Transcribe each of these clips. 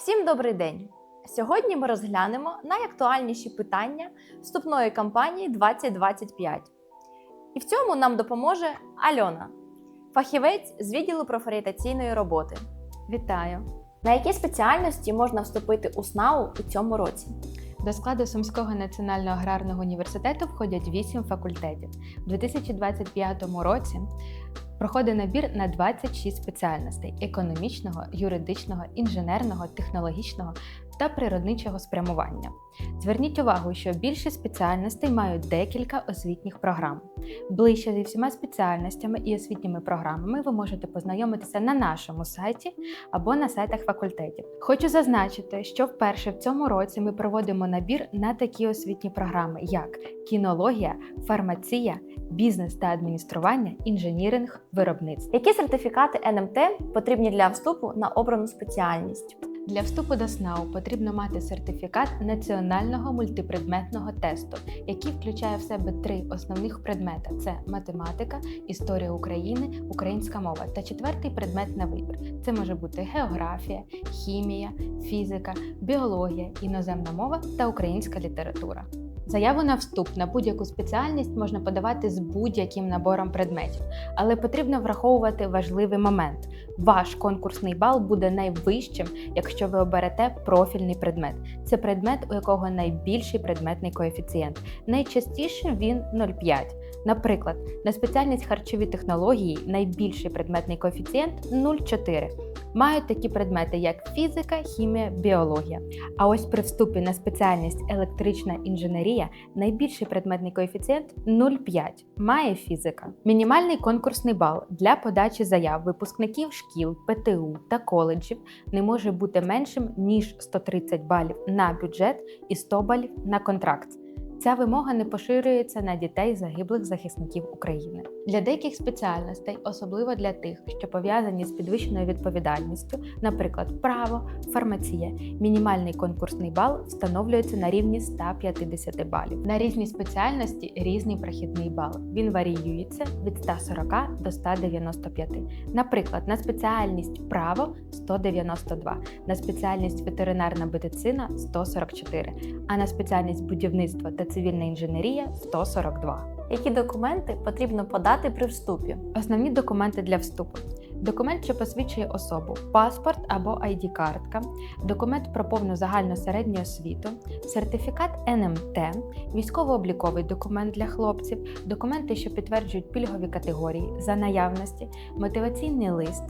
Всім добрий день! Сьогодні ми розглянемо найактуальніші питання вступної кампанії 2025. І в цьому нам допоможе Альона, фахівець з відділу профорієнтаційної роботи. Вітаю! На які спеціальності можна вступити у СНАУ у цьому році? До складу Сумського національного аграрного університету входять 8 факультетів. У 2025 році проходить набір на 26 спеціальностей економічного, юридичного, інженерного, технологічного та природничого спрямування. Зверніть увагу, що більшість спеціальностей мають декілька освітніх програм. Ближче зі всіма спеціальностями і освітніми програмами ви можете познайомитися на нашому сайті або на сайтах факультетів. Хочу зазначити, що вперше в цьому році ми проводимо набір на такі освітні програми, як кінологія, фармація, бізнес та адміністрування, інженіринг, виробництво. Які сертифікати НМТ потрібні для вступу на обрану спеціальність? Для вступу до СНАУ потрібно мати сертифікат національного мультипредметного тесту, який включає в себе три основних предмета: це математика, історія України, українська мова та четвертий предмет на вибір. Це може бути географія, хімія, фізика, біологія, іноземна мова та українська література. Заяву на вступ на будь-яку спеціальність можна подавати з будь-яким набором предметів, але потрібно враховувати важливий момент. Ваш конкурсний бал буде найвищим, якщо ви оберете профільний предмет. Це предмет, у якого найбільший предметний коефіцієнт. Найчастіше він 0,5. Наприклад, на спеціальність харчові технології найбільший предметний коефіцієнт 0,4. Мають такі предмети, як фізика, хімія, біологія. А ось при вступі на спеціальність електрична інженерія найбільший предметний коефіцієнт 0,5 має фізика. Мінімальний конкурсний бал для подачі заяв випускників шкіл, ПТУ та коледжів не може бути меншим ніж 130 балів на бюджет і 100 балів на контракт. Ця вимога не поширюється на дітей загиблих захисників України. Для деяких спеціальностей, особливо для тих, що пов'язані з підвищеною відповідальністю, наприклад, право, фармація, мінімальний конкурсний бал встановлюється на рівні 150 балів. На різні спеціальності різний прохідний бал. Він варіюється від 140 до 195. Наприклад, на спеціальність право 192, на спеціальність ветеринарна медицина 144, а на спеціальність будівництва та цивільна інженерія 142. Які документи потрібно подати при вступі? Основні документи для вступу. Документ, що посвідчує особу, паспорт або ID-картка, документ про повну загальну середню освіту, сертифікат НМТ, військово-обліковий документ для хлопців, документи, що підтверджують пільгові категорії за наявності, мотиваційний лист,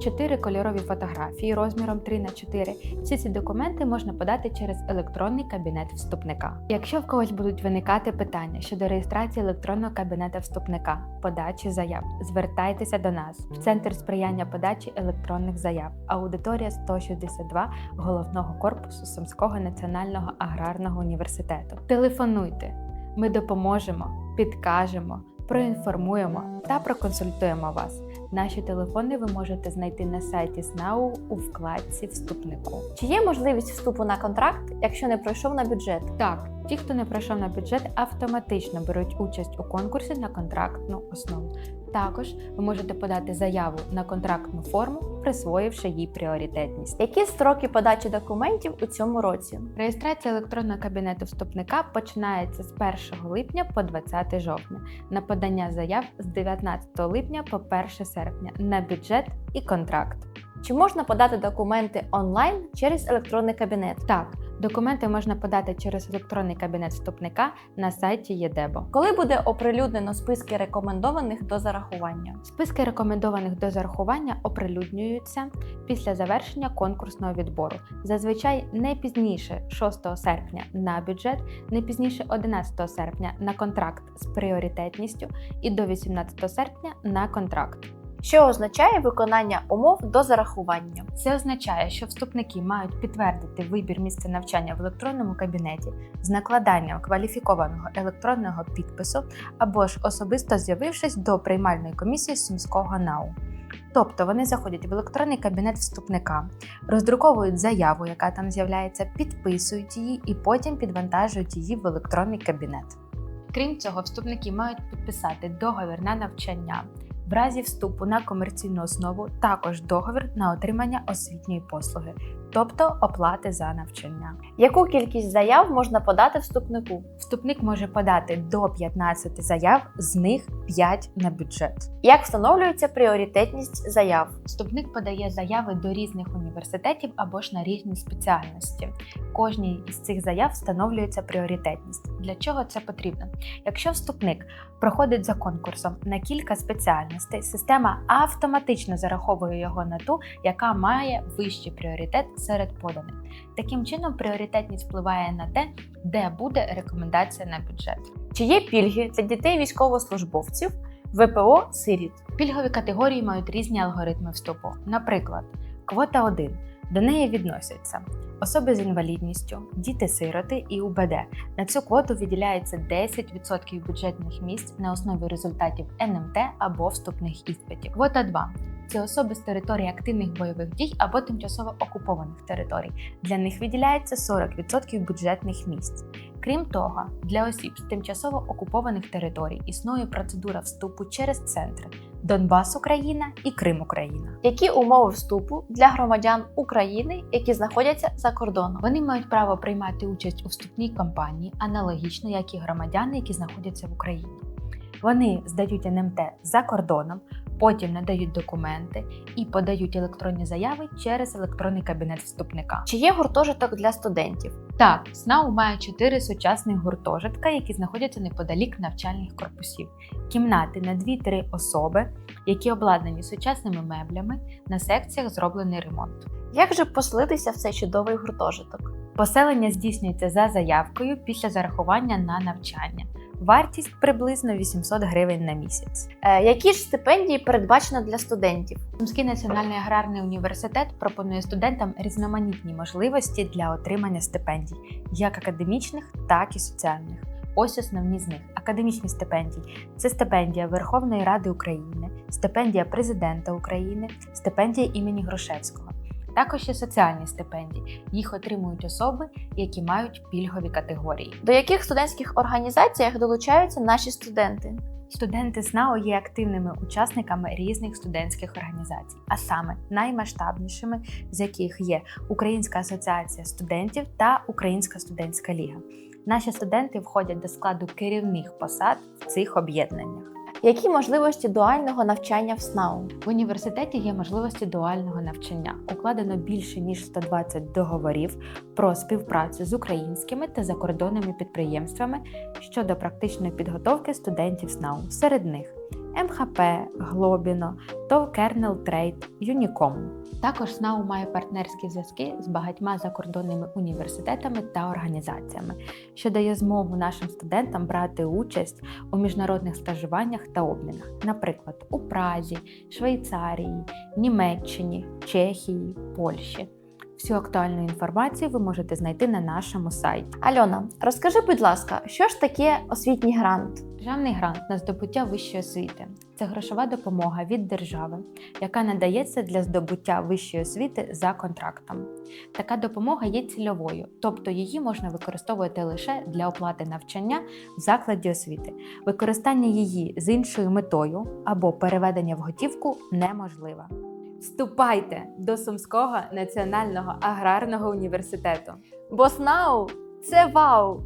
4 кольорові фотографії розміром 3 на 4 Всі ці документи можна подати через електронний кабінет вступника. Якщо в когось будуть виникати питання щодо реєстрації електронного кабінета вступника, подачі заяв, звертайтеся до нас. В центр сприяння подачі електронних заяв, аудиторія 162 головного корпусу Сумського національного аграрного університету. Телефонуйте, ми допоможемо, підкажемо, проінформуємо та проконсультуємо вас. Наші телефони ви можете знайти на сайті СНАУ у вкладці Вступнику. Чи є можливість вступу на контракт, якщо не пройшов на бюджет? Так, ті, хто не пройшов на бюджет, автоматично беруть участь у конкурсі на контрактну основу. Також ви можете подати заяву на контрактну форму, присвоївши їй пріоритетність. Які строки подачі документів у цьому році? Реєстрація електронного кабінету вступника починається з 1 липня по 20 жовтня. На подання заяв з 19 липня по 1 серпня на бюджет і контракт. Чи можна подати документи онлайн через електронний кабінет? Так, документи можна подати через електронний кабінет вступника на сайті ЄДЕБО. Коли буде оприлюднено списки рекомендованих до зарахування? Списки рекомендованих до зарахування оприлюднюються після завершення конкурсного відбору. Зазвичай не пізніше 6 серпня на бюджет, не пізніше 11 серпня на контракт з пріоритетністю і до 18 серпня на контракт. Що означає виконання умов до зарахування? Це означає, що вступники мають підтвердити вибір місця навчання в електронному кабінеті з накладанням кваліфікованого електронного підпису або ж особисто з'явившись до приймальної комісії Сумського НАУ. Тобто вони заходять в електронний кабінет вступника, роздруковують заяву, яка там з'являється, підписують її і потім підвантажують її в електронний кабінет. Крім цього, вступники мають підписати договір на навчання, в разі вступу на комерційну основу також договір на отримання освітньої послуги. Тобто оплати за навчання. Яку кількість заяв можна подати вступнику? Вступник може подати до 15 заяв, з них 5 на бюджет. Як встановлюється пріоритетність заяв? Вступник подає заяви до різних університетів або ж на різні спеціальності. Кожній із цих заяв встановлюється пріоритетність. Для чого це потрібно? Якщо вступник проходить за конкурсом на кілька спеціальностей, система автоматично зараховує його на ту, яка має вищий пріоритет серед поданих. Таким чином, пріоритетність впливає на те, де буде рекомендація на бюджет. Чи є пільги для дітей військовослужбовців, ВПО сиріт? Пільгові категорії мають різні алгоритми вступу. Наприклад, квота 1. До неї відносяться особи з інвалідністю, діти-сироти і УБД. На цю квоту виділяється 10% бюджетних місць на основі результатів НМТ або вступних іспитів. Квота 2. Це особи з території активних бойових дій або тимчасово окупованих територій. Для них виділяється 40% бюджетних місць. Крім того, для осіб з тимчасово окупованих територій існує процедура вступу через центри Донбас Україна і Крим Україна. Які умови вступу для громадян України, які знаходяться за кордоном? Вони мають право приймати участь у вступній кампанії, аналогічно як і громадяни, які знаходяться в Україні. Вони здають НМТ за кордоном, потім надають документи і подають електронні заяви через електронний кабінет вступника. Чи є гуртожиток для студентів? Так, СНАУ має чотири сучасних гуртожитка, які знаходяться неподалік навчальних корпусів, кімнати на 2-3 особи, які обладнані сучасними меблями. На секціях зроблений ремонт. Як же поселитися в цей чудовий гуртожиток? Поселення здійснюється за заявкою після зарахування на навчання. Вартість приблизно 800 гривень на місяць. Е, які ж стипендії передбачено для студентів? Сумський національний аграрний університет пропонує студентам різноманітні можливості для отримання стипендій, як академічних, так і соціальних. Ось основні з них: академічні стипендії це стипендія Верховної Ради України, стипендія Президента України, стипендія імені Грушевського. Також є соціальні стипендії. Їх отримують особи, які мають пільгові категорії. До яких студентських організаціях долучаються наші студенти? Студенти СНАО є активними учасниками різних студентських організацій, а саме наймасштабнішими з яких є Українська асоціація студентів та Українська студентська ліга. Наші студенти входять до складу керівних посад в цих об'єднаннях. Які можливості дуального навчання в СНАУ? В університеті є можливості дуального навчання. Укладено більше ніж 120 договорів про співпрацю з українськими та закордонними підприємствами щодо практичної підготовки студентів СНАУ. Серед них МХП, Глобіно, ТОВ Kernel Юніком. Також СНАУ має партнерські зв'язки з багатьма закордонними університетами та організаціями, що дає змогу нашим студентам брати участь у міжнародних стажуваннях та обмінах, наприклад, у Празі, Швейцарії, Німеччині, Чехії, Польщі. Всю актуальну інформацію ви можете знайти на нашому сайті. Альона, розкажи, будь ласка, що ж таке освітній грант? Державний грант на здобуття вищої освіти це грошова допомога від держави, яка надається для здобуття вищої освіти за контрактом. Така допомога є цільовою, тобто її можна використовувати лише для оплати навчання в закладі освіти. Використання її з іншою метою або переведення в готівку неможливе. Вступайте до Сумського національного аграрного університету. Бо СНАУ це вау!